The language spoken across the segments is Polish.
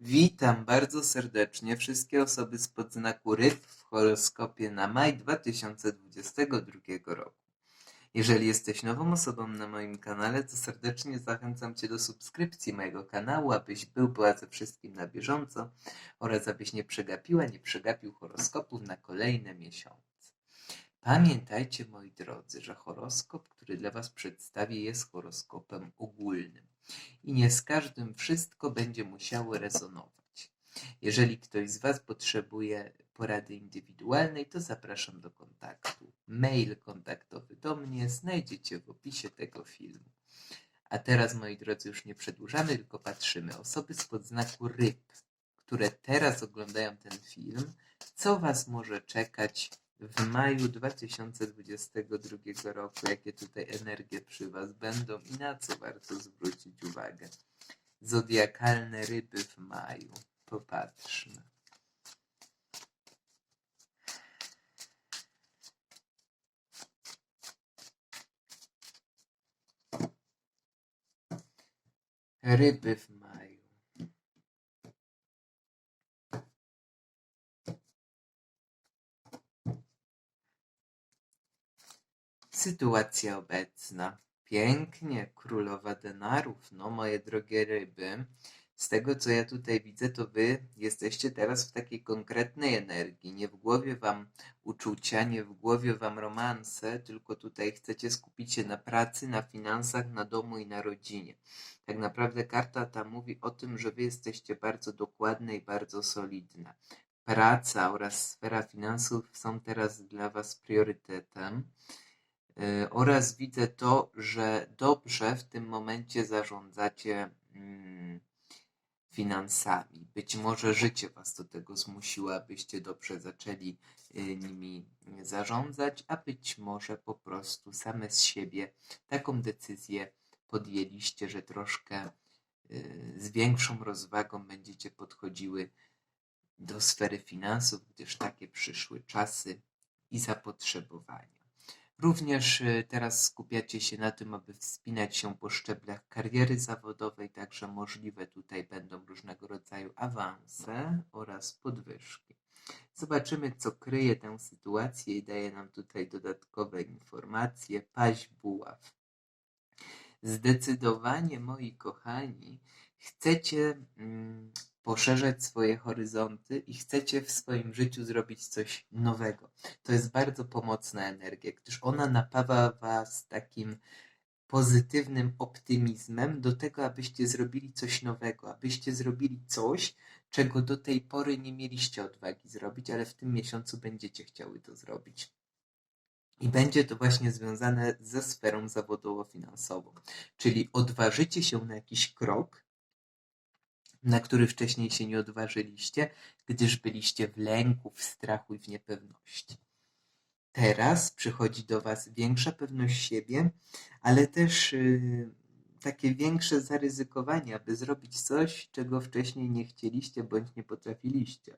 Witam bardzo serdecznie wszystkie osoby spod znaku ryb w horoskopie na maj 2022 roku. Jeżeli jesteś nową osobą na moim kanale, to serdecznie zachęcam Cię do subskrypcji mojego kanału, abyś był była ze wszystkim na bieżąco oraz abyś nie przegapiła, nie przegapił horoskopów na kolejne miesiące. Pamiętajcie, moi drodzy, że horoskop, który dla Was przedstawię, jest horoskopem ogólnym i nie z każdym wszystko będzie musiało rezonować. Jeżeli ktoś z Was potrzebuje porady indywidualnej, to zapraszam do kontaktu. Mail kontaktowy do mnie znajdziecie w opisie tego filmu. A teraz, moi drodzy, już nie przedłużamy, tylko patrzymy. Osoby spod znaku ryb, które teraz oglądają ten film, co Was może czekać w maju 2022 roku, jakie tutaj energie przy Was będą i na co warto zwrócić uwagę. Zodiakalne ryby w maju. Popatrzmy. Ryby w maju. Sytuacja obecna. Pięknie, królowa denarów. No, moje drogie ryby. Z tego, co ja tutaj widzę, to wy jesteście teraz w takiej konkretnej energii. Nie w głowie wam uczucia, nie w głowie wam romanse, tylko tutaj chcecie skupić się na pracy, na finansach, na domu i na rodzinie. Tak naprawdę karta ta mówi o tym, że wy jesteście bardzo dokładne i bardzo solidne. Praca oraz sfera finansów są teraz dla was priorytetem. Y, oraz widzę to, że dobrze w tym momencie zarządzacie mm, finansami. Być może życie Was do tego zmusiło, abyście dobrze zaczęli y, nimi zarządzać, a być może po prostu same z siebie taką decyzję podjęliście, że troszkę y, z większą rozwagą będziecie podchodziły do sfery finansów, gdyż takie przyszły czasy i zapotrzebowania. Również y, teraz skupiacie się na tym, aby wspinać się po szczeblach kariery zawodowej, także możliwe tutaj będą różnego rodzaju awanse oraz podwyżki. Zobaczymy, co kryje tę sytuację i daje nam tutaj dodatkowe informacje. Paź buław. Zdecydowanie, moi kochani, chcecie mm, poszerzać swoje horyzonty i chcecie w swoim życiu zrobić coś nowego. To jest bardzo pomocna energia, gdyż ona napawa Was takim pozytywnym optymizmem do tego, abyście zrobili coś nowego, abyście zrobili coś, czego do tej pory nie mieliście odwagi zrobić, ale w tym miesiącu będziecie chciały to zrobić. I będzie to właśnie związane ze sferą zawodowo-finansową. Czyli odważycie się na jakiś krok, na który wcześniej się nie odważyliście, gdyż byliście w lęku, w strachu i w niepewności. Teraz przychodzi do Was większa pewność siebie, ale też yy, takie większe zaryzykowanie, aby zrobić coś, czego wcześniej nie chcieliście bądź nie potrafiliście.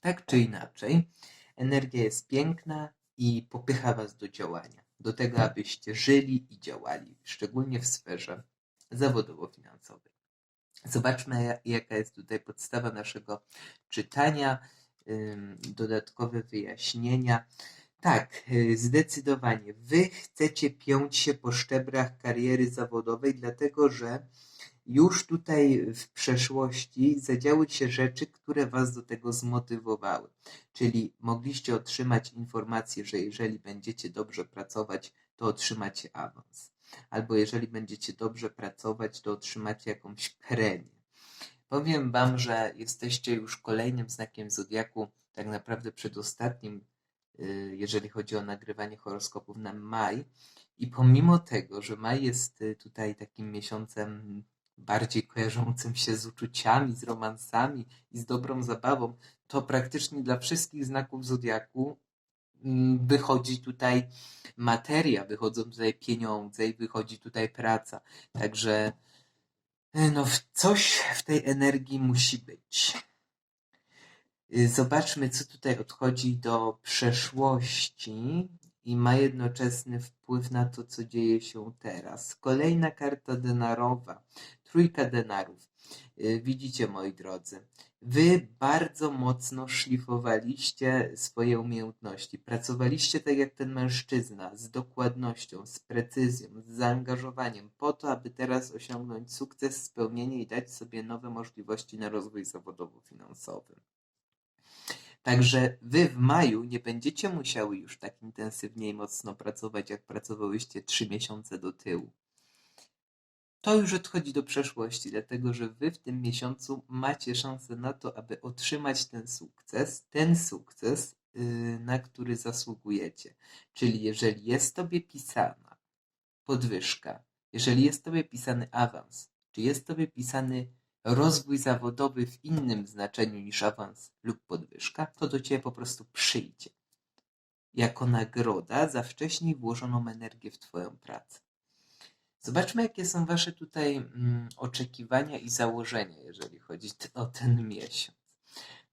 Tak czy inaczej, energia jest piękna i popycha Was do działania, do tego, abyście żyli i działali, szczególnie w sferze zawodowo-finansowej. Zobaczmy, jaka jest tutaj podstawa naszego czytania, dodatkowe wyjaśnienia. Tak, y, zdecydowanie. Wy chcecie piąć się po szczebrach kariery zawodowej, dlatego że już tutaj w przeszłości zadziały się rzeczy, które Was do tego zmotywowały. Czyli mogliście otrzymać informację, że jeżeli będziecie dobrze pracować, to otrzymacie awans albo jeżeli będziecie dobrze pracować, to otrzymacie jakąś premię. Powiem Wam, że jesteście już kolejnym znakiem zodiaku, tak naprawdę przedostatnim, y, jeżeli chodzi o nagrywanie horoskopów na maj. I pomimo tego, że maj jest y, tutaj takim miesiącem bardziej kojarzącym się z uczuciami, z romansami i z dobrą zabawą, to praktycznie dla wszystkich znaków zodiaku wychodzi tutaj materia, wychodzą tutaj pieniądze i wychodzi tutaj praca. Także e, no, coś w tej energii musi być. Y, zobaczmy, co tutaj odchodzi do przeszłości i ma jednoczesny wpływ na to, co dzieje się teraz. Kolejna karta denarowa. Trójka denarów. Y, Widzicie, moi drodzy, wy bardzo mocno szlifowaliście swoje umiejętności. Pracowaliście tak jak ten mężczyzna, z dokładnością, z precyzją, z zaangażowaniem, po to, aby teraz osiągnąć sukces, spełnienie i dać sobie nowe możliwości na rozwój zawodowo-finansowy. Także wy w maju nie będziecie musiały już tak intensywnie i mocno pracować, jak pracowałyście trzy miesiące do tyłu. To już odchodzi do przeszłości, dlatego że wy w tym miesiącu macie szansę na to, aby otrzymać ten sukces, ten sukces, yy, na który zasługujecie. Czyli jeżeli jest tobie pisana podwyżka, jeżeli jest tobie pisany awans, czy jest tobie pisany rozwój zawodowy w innym znaczeniu niż awans lub podwyżka, to do ciebie po prostu przyjdzie. Jako nagroda za wcześniej włożoną energię w twoją pracę. Zobaczmy, jakie są Wasze tutaj mm, oczekiwania i założenia, jeżeli chodzi o ten miesiąc.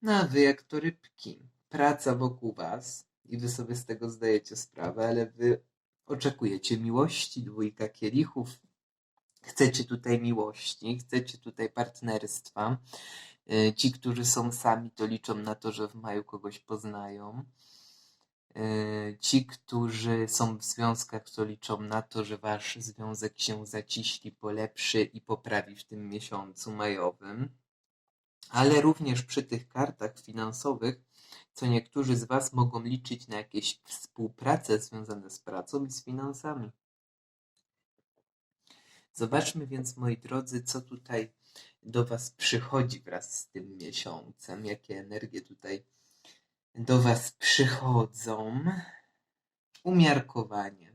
No a Wy, jak to rybki, praca wokół Was i Wy sobie z tego zdajecie sprawę, ale Wy oczekujecie miłości, dwójka kielichów, chcecie tutaj miłości, chcecie tutaj partnerstwa. Y, Ci, którzy są sami, to liczą na to, że w maju kogoś poznają. Y, Ci, którzy są w związkach, to liczą na to, że wasz związek się zaciśli, polepszy i poprawi w tym miesiącu majowym. Ale również przy tych kartach finansowych, co niektórzy z was mogą liczyć na jakieś współprace związane z pracą i z finansami. Zobaczmy więc, moi drodzy, co tutaj do was przychodzi wraz z tym miesiącem, jakie energie tutaj do Was przychodzą. Umiarkowanie.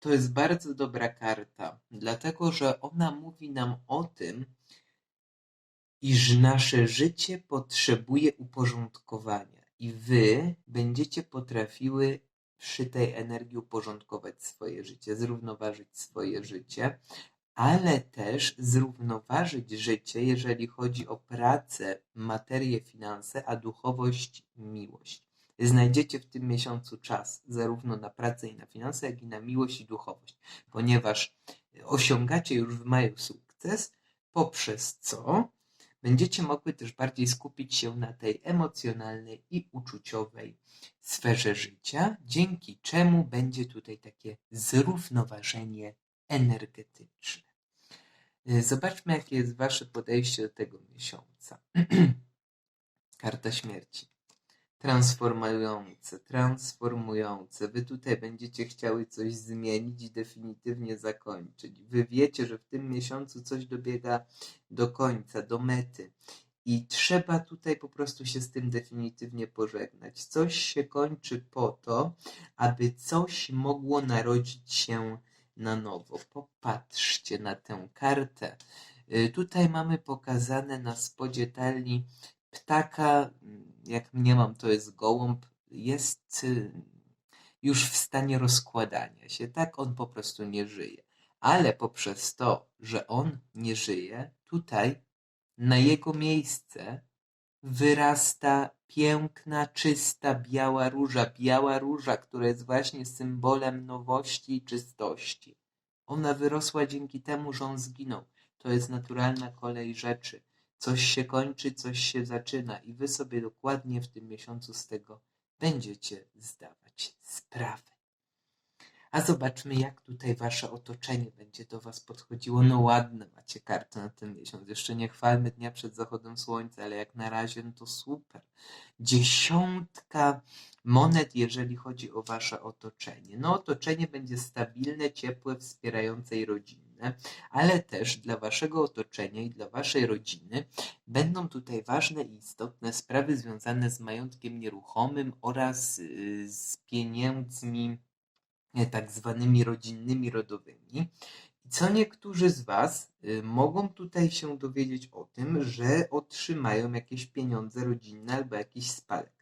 To jest bardzo dobra karta, dlatego że ona mówi nam o tym, iż nasze życie potrzebuje uporządkowania i Wy będziecie potrafiły przy tej energii uporządkować swoje życie, zrównoważyć swoje życie, ale też zrównoważyć życie, jeżeli chodzi o pracę, materię, finanse, a duchowość, miłość. Znajdziecie w tym miesiącu czas zarówno na pracę i na finanse, jak i na miłość i duchowość, ponieważ osiągacie już w maju sukces, poprzez co będziecie mogły też bardziej skupić się na tej emocjonalnej i uczuciowej sferze życia, dzięki czemu będzie tutaj takie zrównoważenie energetyczne. Zobaczmy, jakie jest Wasze podejście do tego miesiąca. Karta śmierci. Transformujące, transformujące. Wy tutaj będziecie chciały coś zmienić i definitywnie zakończyć. Wy wiecie, że w tym miesiącu coś dobiega do końca, do mety. I trzeba tutaj po prostu się z tym definitywnie pożegnać. Coś się kończy po to, aby coś mogło narodzić się na nowo. Popatrzcie na tę kartę. Y, Tutaj mamy pokazane na spodzie talii ptaka, jak mniemam, to jest gołąb, jest y, już w stanie rozkładania się. Tak on po prostu nie żyje. Ale poprzez to, że on nie żyje, tutaj na jego miejsce wyrasta piękna, czysta, biała róża. Biała róża, która jest właśnie symbolem nowości i czystości. Ona wyrosła dzięki temu, że on zginął. To jest naturalna kolej rzeczy. Coś się kończy, coś się zaczyna, i wy sobie dokładnie w tym miesiącu z tego będziecie zdawać sprawę. A zobaczmy, jak tutaj wasze otoczenie będzie do was podchodziło. No ładne macie karty na ten miesiąc. Jeszcze nie chwalmy dnia przed zachodem słońca, ale jak na razie no to super. Dziesiątka monet, jeżeli chodzi o wasze otoczenie. No otoczenie będzie stabilne, ciepłe, wspierające i rodzinne, ale też dla waszego otoczenia i dla waszej rodziny będą tutaj ważne i istotne sprawy związane z majątkiem nieruchomym oraz y, z pieniędzmi tak zwanymi rodzinnymi, rodowymi. I co niektórzy z Was y, mogą tutaj się dowiedzieć o tym, że otrzymają jakieś pieniądze rodzinne albo jakiś spadek.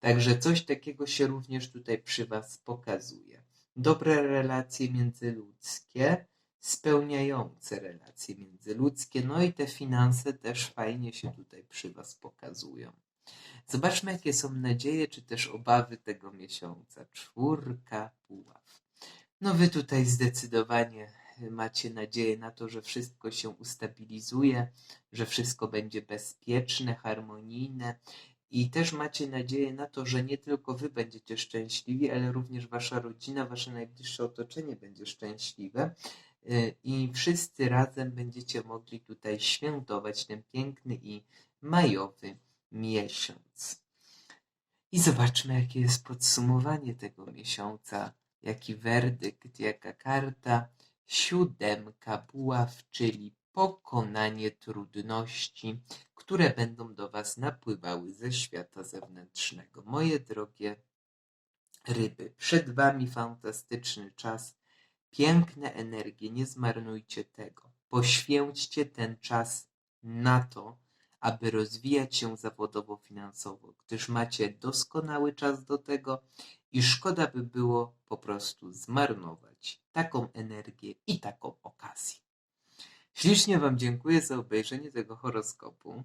Także coś takiego się również tutaj przy Was pokazuje. Dobre relacje międzyludzkie, spełniające relacje międzyludzkie, no i te finanse też fajnie się tutaj przy Was pokazują. Zobaczmy, jakie są nadzieje, czy też obawy tego miesiąca. Czwórka puław. No wy tutaj zdecydowanie macie nadzieję na to, że wszystko się ustabilizuje, że wszystko będzie bezpieczne, harmonijne i też macie nadzieję na to, że nie tylko wy będziecie szczęśliwi, ale również wasza rodzina, wasze najbliższe otoczenie będzie szczęśliwe y, i wszyscy razem będziecie mogli tutaj świętować ten piękny i majowy miesiąc. I zobaczmy, jakie jest podsumowanie tego miesiąca, jaki werdykt, jaka karta. Siódemka buław, czyli pokonanie trudności, które będą do Was napływały ze świata zewnętrznego. Moje drogie ryby, przed Wami fantastyczny czas, piękne energie, nie zmarnujcie tego. Poświęćcie ten czas na to, aby rozwijać się zawodowo, finansowo, gdyż macie doskonały czas do tego i szkoda by było po prostu zmarnować taką energię i taką okazję. Ślicznie Wam dziękuję za obejrzenie tego horoskopu.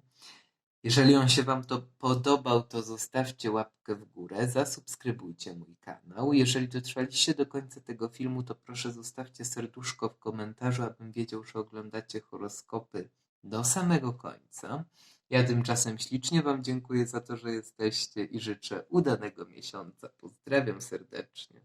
Jeżeli on się Wam to podobał, to zostawcie łapkę w górę, zasubskrybujcie mój kanał. Jeżeli dotrwaliście do końca tego filmu, to proszę zostawcie serduszko w komentarzu, abym wiedział, że oglądacie horoskopy do samego końca. Ja tymczasem ślicznie Wam dziękuję za to, że jesteście i życzę udanego miesiąca. Pozdrawiam serdecznie.